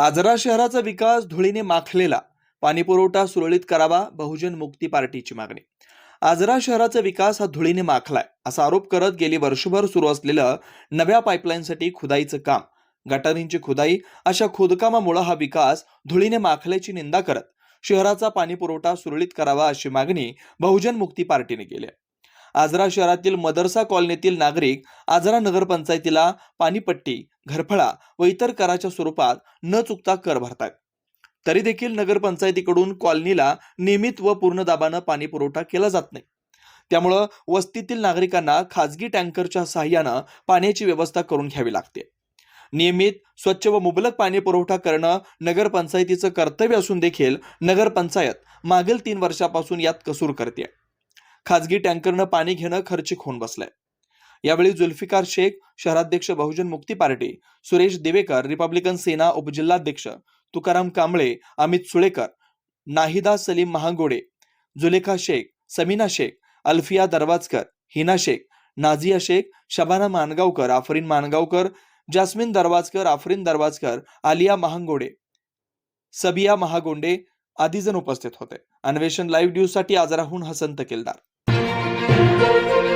आजरा शहराचा विकास धुळीने माखलेला. पाणीपुरवठा सुरळीत करावा बहुजन मुक्ती पार्टीची मागणी. आजरा शहराचा विकास हा धुळीने माखलाय असा आरोप करत गेली वर्षभर सुरू असलेलं नव्या पाईपलाईनसाठी खुदाईचं काम. गटारींची खुदाई अशा खोदकामामुळे हा विकास धुळीने माखल्याची निंदा करत शहराचा पाणीपुरवठा सुरळीत करावा अशी मागणी बहुजन मुक्ती पार्टीने केली आहे. आजरा शहरातील मदरसा कॉलनीतील नागरिक आजरा नगरपंचायतीला पाणीपट्टी घरफळा व इतर कराच्या स्वरूपात न चुकता कर भरतात. तरी देखील नगरपंचायतीकडून कॉलनीला नियमित व पूर्ण दाबानं पाणी पुरवठा केला जात नाही. त्यामुळं वस्तीतील नागरिकांना खाजगी टँकरच्या सहाय्यानं पाण्याची व्यवस्था करून घ्यावी लागते. नियमित स्वच्छ व मुबलक पाणी पुरवठा करणं नगरपंचायतीचं कर्तव्य असून देखील नगरपंचायत मागील तीन वर्षापासून यात कसूर करते खाजगी टँकरनं पाणी घेणं खर्चिक होऊन बसलंय. यावेळी जुल्फिकार शेख शहराध्यक्ष बहुजन मुक्ती पार्टी सुरेश देवेकर रिपब्लिकन सेना उपजिल्हाध्यक्ष तुकाराम कांबळे अमित सुळेकर नाहिदा सलीम महागोडे जुलेखा शेख समीना शेख अल्फिया दरवाजकर हिना शेख नाझिया शेख शबाना मानगावकर आफरीन मानगावकर जास्मिन दरवाजकर आफरीन दरवाजकर आलिया महांगोडे सबिया महागोंडे आदी जण उपस्थित होते. अन्वेषण लाईव्ह न्यूजसाठी आजाराहून हसंत केलदार. Thank you.